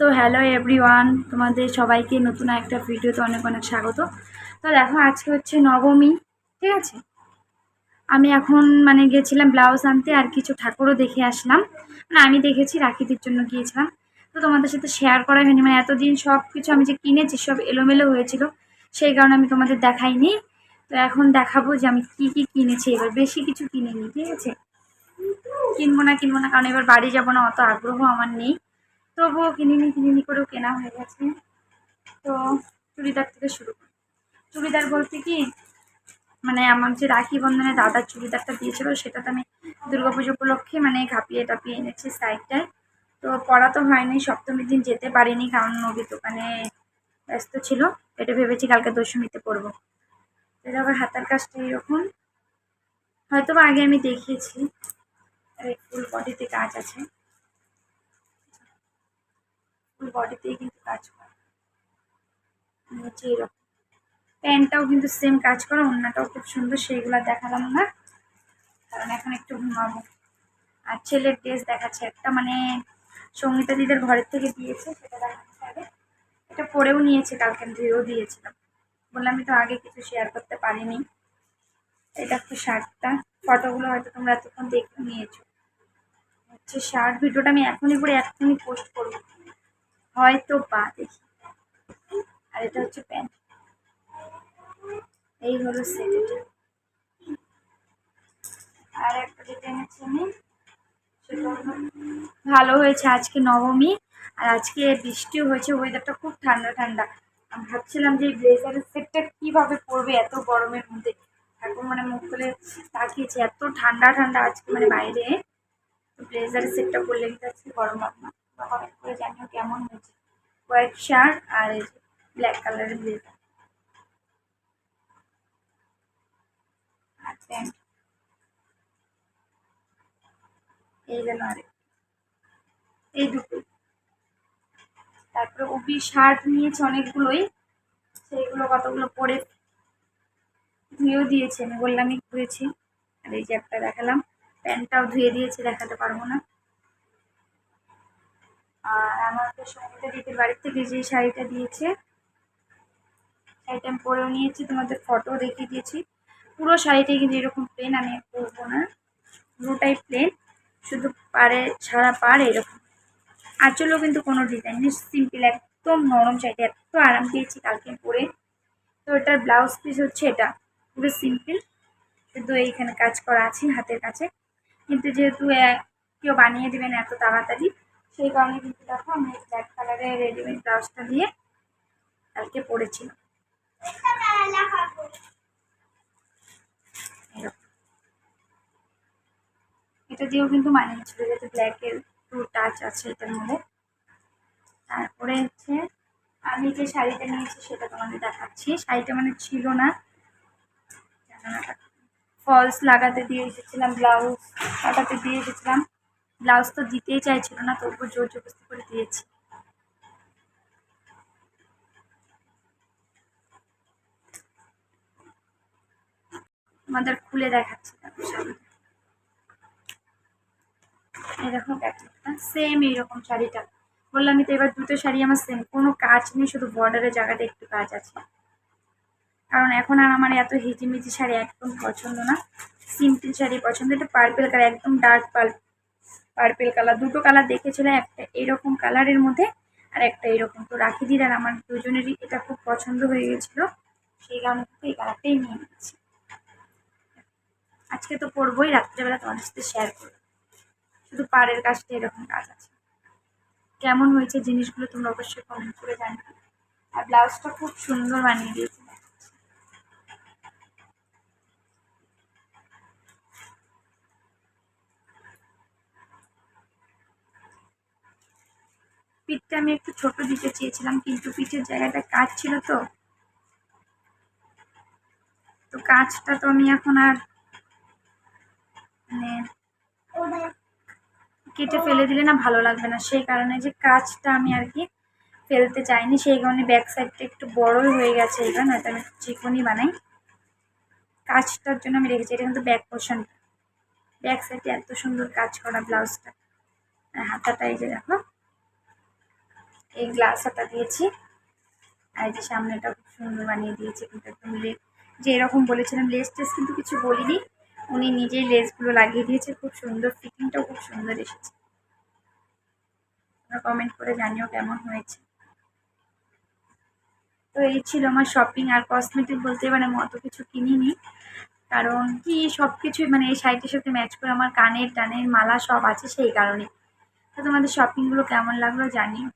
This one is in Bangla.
তো হ্যালো এভরিওয়ান তোমাদের সবাইকে নতুন একটা ভিডিওতে অনেক অনেক স্বাগত। তো দেখো, আজকে হচ্ছে নবমী, ঠিক আছে? আমি এখন মানে গেছিলাম ব্লাউজ আনতে আর কিছু ঠাকুরও দেখে আসলাম। মানে আমি দেখেছি, রাখিদের জন্য গিয়েছিলাম। তো তোমাদের সাথে শেয়ার করা হয়নি। মানে এতদিন সব কিছু আমি যে কিনেছি, সব এলোমেলো হয়েছিল, সেই কারণে আমি তোমাদের দেখাইনি। তো এখন দেখাবো যে আমি কি কি কিনেছি। এবার বেশি কিছু কিনিনি, ঠিক আছে? কিনবো না কিনবো না, কারণ এবার বাড়ি যাব না, অত আগ্রহ আমার নেই। তবুও কিনিনি কিনিনি করেও কেনা হয়ে গেছে। তো চুড়িদার থেকে শুরু করি। চুড়িদার বলতে কি মানে আমার যে রাখি বন্ধনে দাদার চুড়িদারটা দিয়েছিল সেটা তো আমি দুর্গাপুজো উপলক্ষে মানে ঘাপিয়ে টাপিয়ে এনেছি সাইডটায় তো পড়া তো হয়নি, সপ্তমীর দিন যেতে পারিনি কারণ নবী দোকানে ব্যস্ত ছিল। এটা ভেবেছি কালকে দশমীতে পড়ব এটা আবার হাতার কাজটা এরকম হয়তো আগে আমি দেখিয়েছি আর ফুল বডিতে কাজ আছে। ফুল বডিতেই কিন্তু কাজ করে। নিচে এরকম। প্যান্টটাও কিন্তু সেম কাজ করে অন্যটাও খুব সুন্দর, সেইগুলো দেখালাম না কারণ এখন একটু ঘুমাবো। আর ছেলের ড্রেস দেখাচ্ছে একটা মানে সঙ্গীতা দিদের ঘরের থেকে দিয়েছে, সেটা দেখাচ্ছে আগে। এটা পরেও নিয়েছে কালকে ধুয়েও দিয়েছিলাম। বললাম আমি তো আগে কিছু শেয়ার করতে পারিনি। এটা হচ্ছে শার্টটা। ফটোগুলো হয়তো তোমরা এতক্ষণ দেখে নিয়েছো। হচ্ছে শার্ট, ভিডিওটা আমি এখনই করে, এখনই পোস্ট করব। হয়তো বা দেখি। আর এটা হচ্ছে প্যান্ট। এই হলো সেট আর একটা যেটা এনেছি আমি ভালো হয়েছে আজকে নবমী, আর আজকে বৃষ্টিও হয়েছে ওয়েদারটা খুব ঠান্ডা ঠান্ডা। আমি ভাবছিলাম যে এই ব্লেজারের সেটটা কীভাবে পরবে এত গরমের মধ্যে? এখন মানে মুখ খুলে তাকিয়েছে, এত ঠান্ডা ঠান্ডা আজকে মানে বাইরে। ব্লেজারের সেটটা পরলে কিন্তু আজকে গরম হবে না। কমেন্ট করে জানিও কেমন হয়েছে। হোয়াইট শার্ট আর এই যে ব্ল্যাক কালারের ব্লেজার প্যান্ট এই দুটোই তারপরে ওবি শার্ট নিয়েছে অনেকগুলোই। সেইগুলো কতগুলো পরে ধুয়েও দিয়েছে। আমি বললামই ঘুরেছি আর এই যে একটা দেখালাম। প্যান্টটাও ধুয়ে দিয়েছে, দেখাতে পারব না। আমাকে সঙ্গীতা দিদির বাড়ির থেকে যে শাড়িটা দিয়েছে। শাড়িটা আমি পরেও নিয়েছি, তোমাদের ফটো দেখিয়ে দিয়েছি। পুরো শাড়িটাই কিন্তু এরকম প্লেন আমি পরবো না। পুরোটাই প্লেন শুধু পাড়ে, সারা পাড় এরকম। আঁচলও কিন্তু কোনো ডিজাইন নেই সিম্পল একদম নরম শাড়িটা, এত আরাম পেয়েছি কালকে পরে। তো এটার ব্লাউজ পিস হচ্ছে এটা, পুরো সিম্পল শুধু এইখানে কাজ করা আছে, হাতের কাছে। কিন্তু যেহেতু কেউ বানিয়ে দেবেন এত তাড়াতাড়ি। সেই কারণে কিন্তু দেখো আমি ব্ল্যাক কালারের রেডিমেড ব্লাউজটা দিয়ে কালকে পরেছিলাম। এটা দিয়েও কিন্তু মানিয়েছিল যেহেতু ব্ল্যাকের টু টাচ আছে এটার মধ্যে। তারপরে হচ্ছে আমি যে শাড়িটা নিয়েছি সেটা তোমাদের দেখাচ্ছি। শাড়িটা মানে ছিল না ফলস লাগাতে দিয়ে এসেছিলাম ব্লাউজ কাটাতে দিয়ে এসেছিলাম। ব্লাউজ তো দিতেই চাইছিল না, তবুও জোর জবস্তি করে দিয়েছি। আমাদের খুলে দেখাচ্ছি এই সেম এইরকম শাড়িটা। বললাম তো এবার দুটো শাড়ি আমার সেম কোনো কাজ নেই, শুধু বর্ডারের জায়গাটা একটু কাজ আছে। কারণ এখন আর আমার এত হিজিমিজি শাড়ি একদম পছন্দ না। সিম্পল শাড়ি পছন্দ, এটা পার্পেল কালার একদম ডার্ক পাল পার্পেল কালার দুটো কালার দেখেছিলাম একটা এইরকম কালারের মধ্যে আর একটা এরকম। তো রাখি দিদার আর আমার দুজনেরই এটা খুব পছন্দ হয়ে গেছিল। সেই কারণে কিন্তু এই কালারটাই নিয়ে নিচ্ছি। আজকে তো পরবোই, রাত্রেবেলা তোমাদের সাথে শেয়ার করব। শুধু পাড়ের কাজটা এরকম কাজ আছে। কেমন হয়েছে জিনিসগুলো তোমরা অবশ্যই কমেন্ট করে জানবে আর ব্লাউজটা খুব সুন্দর বানিয়ে দিয়েছে। পিঠটা আমি একটু ছোট দিতে চেয়েছিলাম, কিন্তু পিঠের জায়গাটা কাজ ছিল তো। তো কাজটা তো আমি এখন আর মানে কেটে ফেলে দিলে না ভালো লাগবে না। সেই কারণে যে কাজটা আমি আর কি ফেলতে চাইনি, সেই কারণে ব্যাক সাইডটা একটু বড়ই হয়ে গেছে এবার, নয়তো আমি চিকনই বানাই। কাজটার জন্য আমি রেখেছি, এটা কিন্তু ব্যাক পোর্শনটা ব্যাক সাইডে এত সুন্দর কাজ করা ব্লাউজটা আর হাতাটা এই যে দেখো। এই গ্লাস হাতা দিয়েছি। আর যে সামনেটা খুব সুন্দর বানিয়ে দিয়েছে, কিন্তু একদম লে যে এরকম বলেছিলাম, লেস টেস কিন্তু কিছু বলিনি। উনি নিজেই লেসগুলো লাগিয়ে দিয়েছে, খুব সুন্দর, ফিটিংটাও খুব সুন্দর এসেছে। তোমরা কমেন্ট করে জানিও কেমন হয়েছে। তো এই ছিল আমার শপিং আর কসমেটিক বলতে মানে আমি অত কিছু কিনিনি। কারণ কি সব কিছুই মানে এই শাড়িটির সাথে ম্যাচ করে আমার কানের টানের মালা সব আছে সেই কারণে। তো তোমাদের শপিংগুলো কেমন লাগল জানিও।